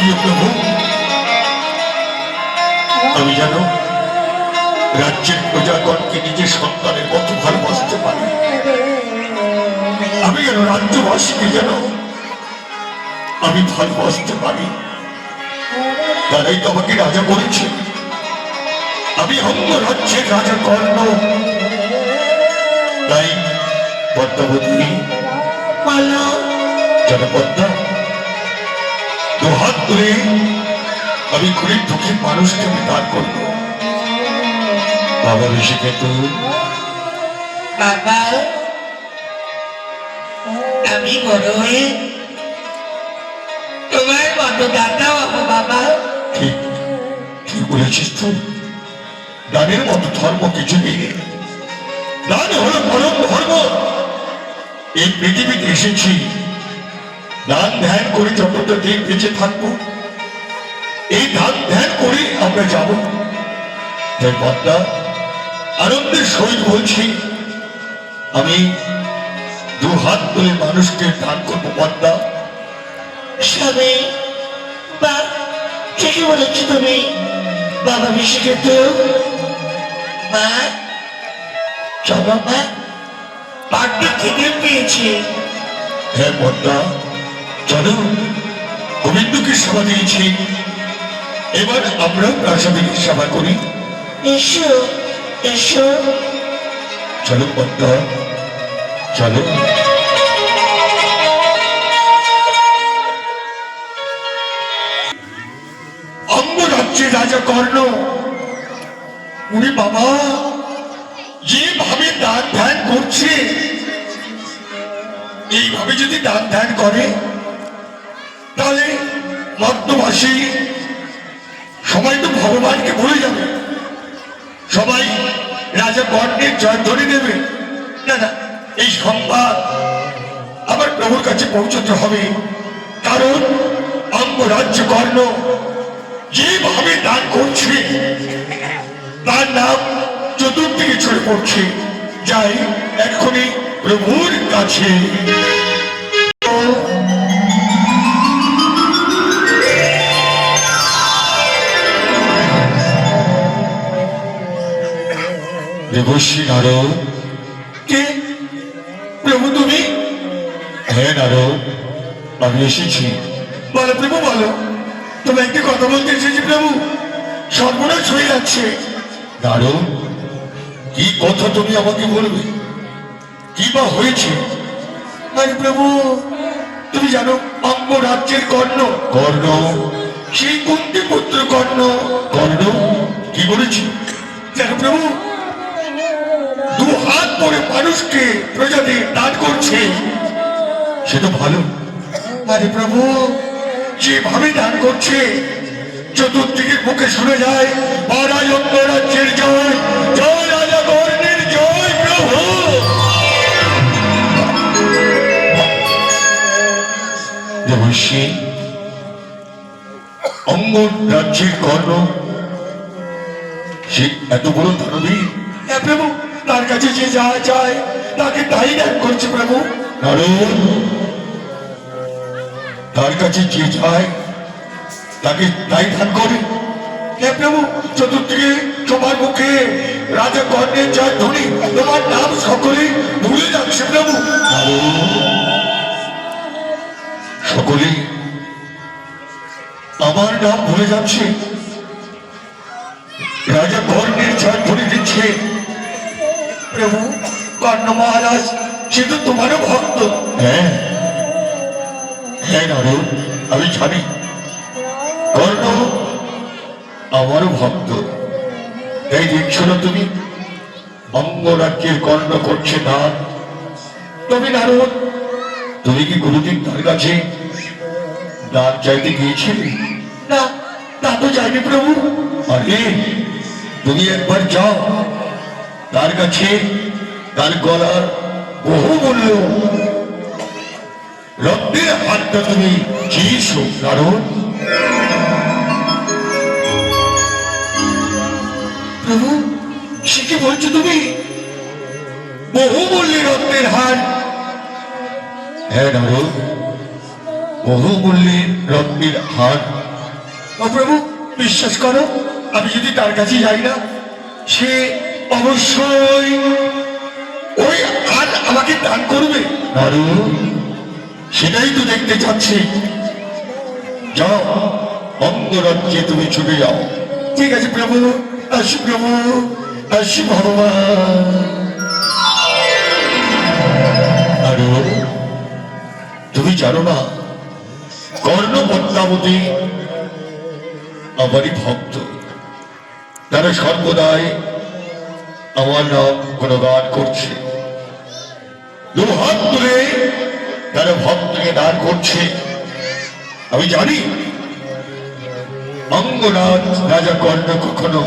গিয়ে প্রভু আমি জানো রাজ্যের প্রজাগণকে নিজের সন্তানের মতো ভালোবাসতে পারি। আমি যেন রাজ্যবাসীকে যেন আমি ভালোবাসতে পারি। তারাই তো আমাকে রাজা করেছে। আমি অন্য রাজ্যের রাজা কর্ণ। তাই পদ্মাবতী বলো। জনপদ্মা হাত ধরে আমি গরিব দুঃখী মানুষকে আমি দান করব। বাবা কিন্তু বাবা আমি বড় হয়ে তোমার মতো দাদা হব বাবা। ঠিক ঠিক বলেছিস তুই দানের মতো ধর্ম কিছু নেই। দান হলো পরম ধর্ম। এই পৃথিবীতে এসেছি। দান ধ্যান করে যতটা দিন বেঁচে থাকব, এই ধান ধ্যান করে আমরা যাব। তাই পদ্মা আনন্দের সহিত বলছি, আমি দু হাত তুলে মানুষকে দান করব পদ্মা স্বামী বা ঠিকই বলেছি তুমি, বাবা বেশি খেত মা, চলো মা পাটটা থেকে পেয়েছি। হ্যাঁ পদ্মা চলো গোবিন্দকে সেবা দিয়েছি। এবার আমরা প্রাসাদিক সেবা করি। এসো এসো। চলো পদ্মা চলো। অঙ্গরাজ্যের রাজা কর্ণ উনি বাবা যেভাবে দান ধ্যান করছে এইভাবে যদি দান ধ্যান করে তাহলে মর্তবাসী সবাই তো ভগবানকে ভুলে যাবে। সবাই রাজা কর্ণের জয় ধরে নেবে। না না, এই সংবাদ আমার প্রভুর কাছে পৌঁছতে হবে। কারণ অঙ্গরাজ্য কর্ণ যেভাবে দান করছে, তার নাম চতুর্দিকে ছড়ে পড়ছে। যাই এক্ষুনি প্রভুর কাছে। দেবশ্রী নারদ। কে? প্রভু তুমি? হ্যাঁ নারদ আমি এসেছি। বলো প্রভু বলো। তুমি একটি কথা বলতে এসেছি প্রভু। সর্বনাশ হয়ে যাচ্ছে। নারদ কি কথা তুমি আমাকে বলবে? কি বা হয়েছে? আরে প্রভু তুমি জানো অঙ্গ রাজ্যের কর্ণ। কর্ণ? সেই কুন্তি পুত্র কর্ণ। কর্ণ? কি বলেছি? জানো প্রভু দু হাত পরে মানুষকে প্রজাদের দান করছে। সে তো ভালো। আরে প্রভু, যেভাবে দান করছে চতুর্দিকের মুখে শুনে যায় মহারাজ রাজ্যের জয় জয় জয় প্রভু। অঙ্গ রাজ্যের কর্ণ, সে এত বড় হ্যাঁ প্রভু তার কাছে যে যা চায়, তাকে তাই দান করছে প্রভু। তার কাছে যে চায়, তাকে তাই দান করে। রাজা কর্ণের জয় ধ্বনি সকলে ভুলে যাচ্ছে প্রভু। আমার নাম ভুলে যাচ্ছে। রাজা কর্ণের জয় ধরে দিচ্ছে প্রভু কর্ণ মহারাজ সে তো তোমারও ভক্ত। হ্যাঁ। হ্যাঁ নারদ আমি জানি। কর্ণ আমারও ভক্ত। এই দেখছ না তুমি অঙ্গরাজ্যের কর্ণ করছে দান তবে নারদ তুমি কি কোনোদিন তার কাছে দান চাইতে গিয়েছিলে? না তা তো যাইনি প্রভু। আরে তুমি একবার যাও। তার কাছে তার গলার বহু মূল্য রক্তের হাতটা তুমি চেয়েছো কারণ প্রভু, সে কি বলছো তুমি? বহু মূল্যের রক্তের হার। হ্যাঁ নারদ বহু মূল্যের রত্নের হার প্রভু, বিশ্বাস করো, আমি যদি তার কাছে যাই না, সে অবশ্যই। ওই হাত আমাকে দান করবে। আরও। সেটাই তো দেখতে চাচ্ছি। যাও অঙ্গরাজ্যে তুমি ছুটে যাও। ঠিক আছে প্রভু। আসি প্রভু আসি ভগবান। আরও তুমি জানো না কর্ণ পদ্মাবতী আমারই ভক্ত। তারা সর্বদাই আমার নাম গুণগান করছে। দু হাত তুলে তারা ভক্তকে দান করছে। আমি জানি অঙ্গনাথ রাজা কর্ণ কখনো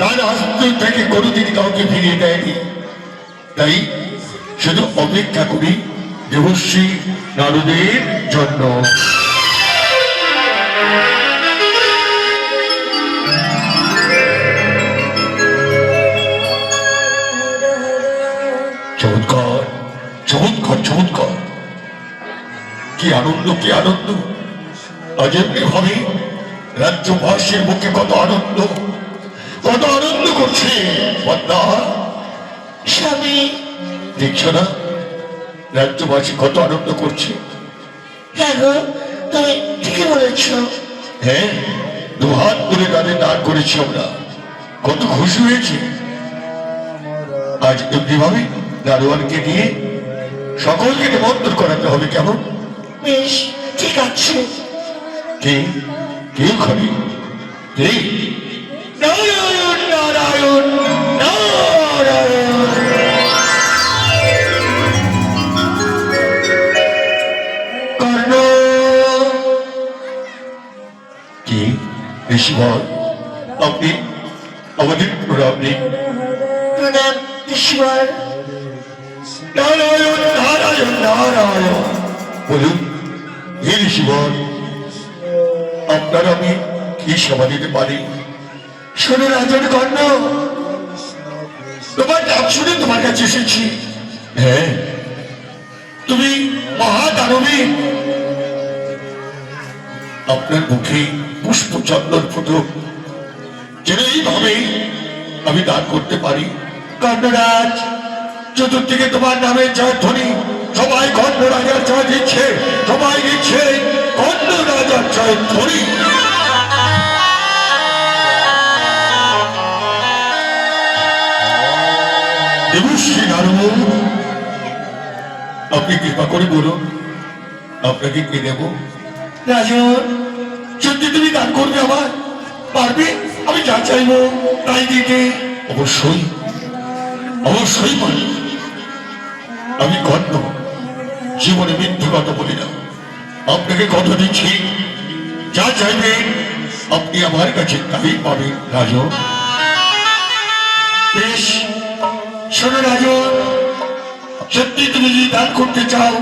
তার হস্ত থেকে কোনোদিন কাউকে ফিরিয়ে দেয়নি। তাই শুধু অপেক্ষা করি দেবশ্রী নারদের জন্য। কি আনন্দ কি আনন্দ? আজ এমনি ভাবে রাজ্যবাসীর মুখে কত আনন্দ কত আনন্দ করছে। স্বামী, দেখছ না? রাজ্যবাসী কত আনন্দ করছে। হ্যাঁ ঠিকই বলেছ। হ্যাঁ দু হাত তুলে তাদের দাঁড় করেছি আমরা। কত খুশি হয়েছে। আজ এমনি ভাবে দারোয়ানকে দিয়ে সকলকে নিমন্ত্রণ করাতে হবে কেমন? বেশ ঠিক আছে। কে? কে কে? নারায়ণ নারায়ণ নারায়ণ। কর্ণ। কে? ঋষিবর আপনি? আমাদের প্রণাম নেই প্রণাম ঈশ্বর নারায়ণ নারায়ণ নারায়ণ। বলুন। হে আপনার আমি কি দিতে পারি? শোনো কর্ণ, তোমার নাম শুনে তোমার কাছে এসেছি। হ্যাঁ তুমি আপনার মুখে পুষ্প চন্দন ফুটো, যেন এইভাবে আমি দান করতে পারি। কর্ণরাজ, চতুর্দিকে তোমার নামে জয় ধ্বনি সবাই কর্ণ রাজার জয় দিচ্ছে সবাই দিচ্ছে কর্ণ রাজার জয় নারদ আপনি কৃপা করে বলুন আপনাকে কে দেব? রাজন সত্যি তুমি দান করবে আমার পারবে? আমি যা চাইব তাই দিতে। অবশ্যই অবশ্যই পারি আমি কর্ণ জীবনে মিথ্যে কথা বলি না। আপনাকে কথা দিচ্ছি। যা চাইবেন আপনি আমার কাছে তাই পাবেন রাজন বেশ, শোনো রাজন সত্যি তুমি যদি দান করতে চাও,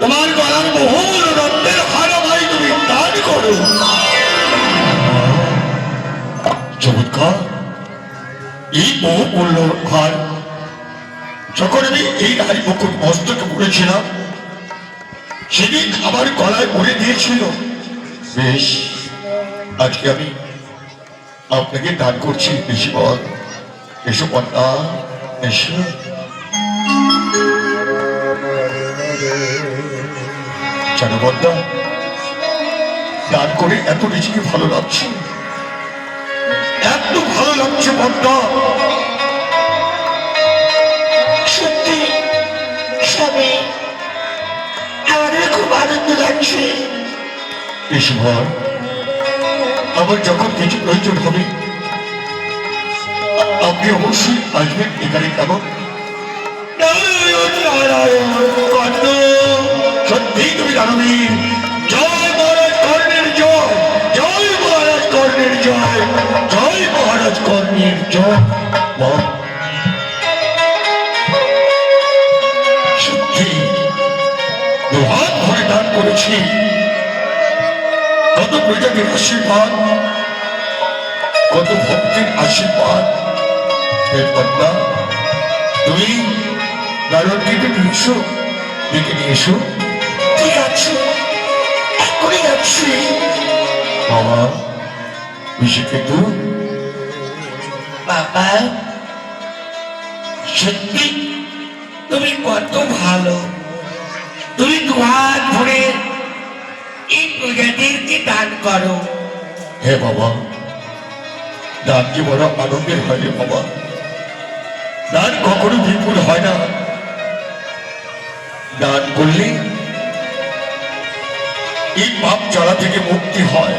তোমার গলার বহুল রত্নের হারা ভাই তুমি দান করো। চমৎকার। এই বহু মূল্য হার যখন আমি এই নারী মুকুট মস্তকে পড়েছিলাম সেদিন আমার গলায় পড়ে দিয়েছিল। বেশ, আজকে আমি আপনাকে দান করছি বেশি বল এসো পদ্মা, এসো। জানো দান করে এত নিজেকে ভালো লাগছে। এত ভালো লাগছে পদ্মা। স্বামী। আমাদের খুব আনন্দ লাগছে। ঈশ্বর আমার যখন কিছু প্রয়োজন হবে আপনি অবশ্যই আসবেন এখানে কেমন সত্যি তুমি জানবি প্রজাতির আশীর্বাদ। কত ভক্তির আশীর্বাদ। হে পদ্মা তুমি ডেকে নিয়ে এসো ডেকে নিয়ে এসো। ঠিক আছে এখনই যাচ্ছি। বাবা বেশি কিন্তু বাবা সত্যি তুমি কত ভালো। তুমি দুহাত ভরে দান করো? হে বাবা দান কি বড় আনন্দের হয় রে বাবা? দান কখনো বিপুল হয় না। দান করলে এই পাপ জ্বালা থেকে মুক্তি হয়।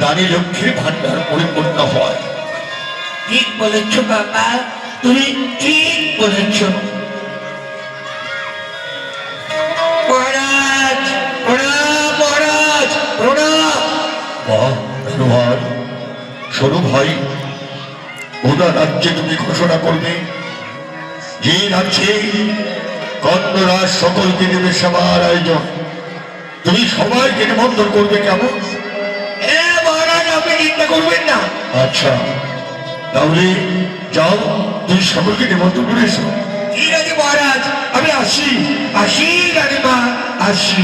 দানি লক্ষ্মীর ভান্ডার পরিপূর্ণ হয়। ঠিক বলেছ বাবা তুমি ঠিক বলেছ। বাহ ধন্যবাদ শোনো ভাই ওরা রাজ্যে তুমি ঘোষণা করবে। যে রাজ্যে কন্যরাজ সকলকে দেবে সবার আয়োজন। তুমি সবাইকে নিমন্ত্রণ করবে কেমন? মহারাজ আপনি চিন্তা করবেন না। আচ্ছা তাহলে যাও তুমি সকলকে নিমন্ত্রণ করে এসো। ঠিক আছে মহারাজ আমি আসি। আসি রানীমা আসি।